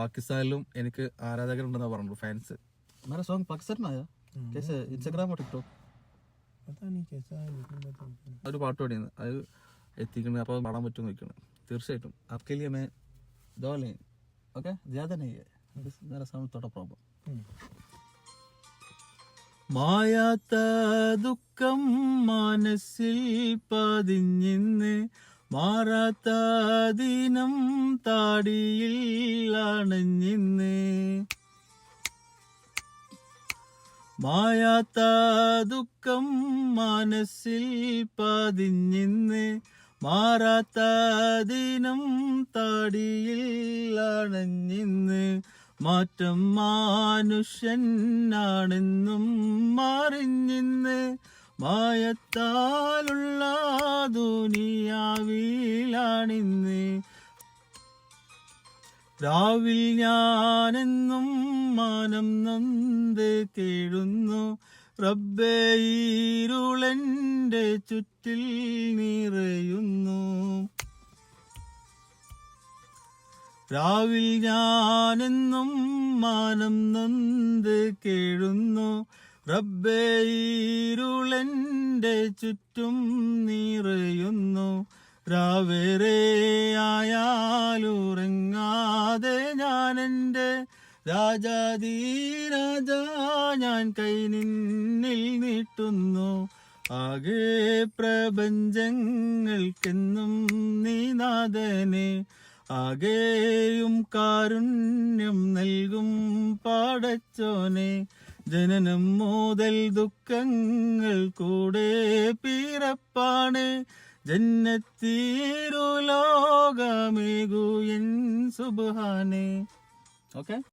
പാകിസ്ഥാനിലും എനിക്ക് ആരാധകരുണ്ടെന്നാ പറഞ്ഞു ഫാൻസ് मेरा सॉन्ग पाकिस्तान में आया कैसे इंस्टाग्राम और टिकटॉक पता नहीं कैसा है लेकिन मैं तो ഒരു പാട്ട് പാടിയാണ് അത് എത്തിക്കുന്നത് അപ്പോൾ പാടാൻ പറ്റുമെന്ന് നോക്കണം തീർച്ചയായിട്ടും आपके लिए मैं दो लें ओके ज्यादा नहीं है बस मेरा साउंड थोड़ा प्रॉब्लम മായാത്ത ദുഃഖം മനസ്സിൽ പതിഞ്ഞിന്ന് മാറാത്ത താടിയിൽ അണഞ്ഞിന്ന്. മായാത്ത ദുഃഖം മനസ്സിൽ പതിഞ്ഞിന്ന്. മാറാത്ത ദിനം താടിയിൽ അണഞ്ഞിന്ന്. മാറ്റം മനുഷ്യനാണെന്നും മാറിഞ്ഞിന്ന്. മായത്താലുള്ള ദുനിയാവിലാണിന്ന്. രാവിൽ ഞാനെന്നും മാനം നന്ദ് കേഴുന്നു. റബ്ബേ ഇരുളെന്റെ ചുറ്റിൽ നിറയുന്നു. രാവിൽ ഞാനെന്നും മാനം നന്ദ് കേഴുന്നു. റബ്ബേ ഇരുളെന്റെ ചുറ്റും നിറയുന്നു രാവേറെ ആയാലുറങ്ങാതെ ഞാൻ എന്റെ രാജാതീ രാജാ ഞാൻ കൈ നിന്നിൽ നീട്ടുന്നു. ആകെ പ്രപഞ്ചങ്ങൾക്കെന്നും നീ നാഥനെ ആകെയും കാരുണ്യം നൽകും പാടച്ചോനെ. ജനനം മുതൽ ദുഃഖങ്ങൾ കൂടെ പിറപ്പാണ്. ജന്നത്തീരു ലോകമേകു എൻ സുബാനെ ഓക്കെ